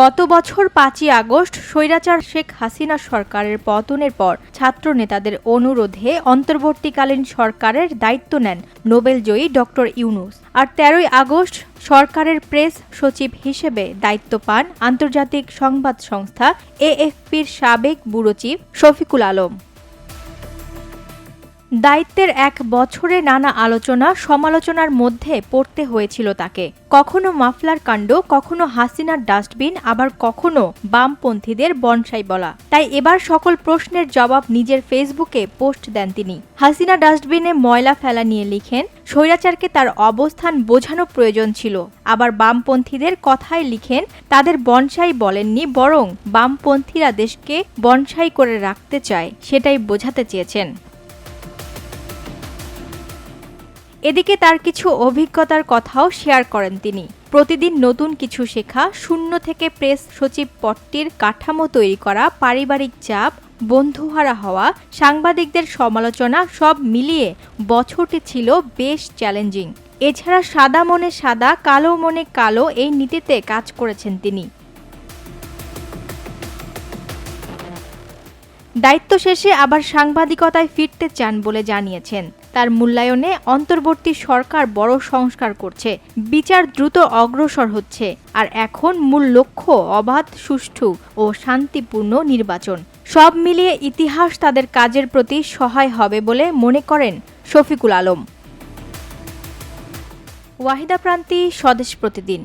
গত বছর পাঁচই আগস্ট স্বৈরাচার শেখ হাসিনা সরকারের পতনের পর ছাত্র নেতাদের অনুরোধে অন্তর্বর্তীকালীন সরকারের দায়িত্ব নেন নোবেলজয়ী ডক্টর ইউনুস। আর তেরোই আগস্ট সরকারের প্রেস সচিব হিসেবে দায়িত্ব পান আন্তর্জাতিক সংবাদ সংস্থা এএফপির সাবেক ব্যুরো চিফ শফিকুল আলম। দায়িত্বের এক বছরে নানা আলোচনা, সমালোচনার মধ্যে পড়তে হয়েছিল তাকে। কখনো মাফলার কাণ্ড, কখনো হাসিনার ডাস্টবিন, আবার কখনো বামপন্থীদের বনসাই বলা। তাই এবার সকল প্রশ্নের জবাব নিজের ফেসবুকে পোস্ট দেন তিনি। হাসিনা ডাস্টবিনে ময়লা ফেলা নিয়ে লিখেন, স্বৈরাচারকে তার অবস্থান বোঝানো প্রয়োজন ছিল। আবার বামপন্থীদের কথায় লিখেন, তাদের বনসাই বলেননি, বরং বামপন্থীরা দেশকে বনসাই করে রাখতে চায়, সেটাই বোঝাতে চেয়েছেন। এদিকে তার কিছু অভিজ্ঞতার কথাও শেয়ার করেন তিনি। প্রতিদিন নতুন কিছু শেখা, শূন্য থেকে প্রেস সচিব পদটির কাঠামো তৈরি করা, পারিবারিক চাপ, বন্ধুহারা হওয়া, সাংবাদিকদের সমালোচনা, সব মিলিয়ে বছরটি ছিল বেশ চ্যালেঞ্জিং। এছাড়া সাদা মনে সাদা, কালো মনে কালো এই নীতিতে কাজ করেছেন তিনি। দায়িত্ব শেষে আবার সাংবাদিকতায় ফিরতে চান বলে জানিয়েছেন। তার মূল্যায়নে অন্তর্বর্তী সরকার বড় সংস্কার করছে। বিচার দ্রুত অগ্রসর হচ্ছে। আর এখন মূল লক্ষ্য অবাধ, সুষ্ঠু ও শান্তিপূর্ণ নির্বাচন। সব মিলিয়ে ইতিহাস তাদের কাজের প্রতি সহায় হবে বলে মনে করেন শফিকুল আলম। ওয়াহিদা প্রান্তি স্বদেশ প্রতিদিন।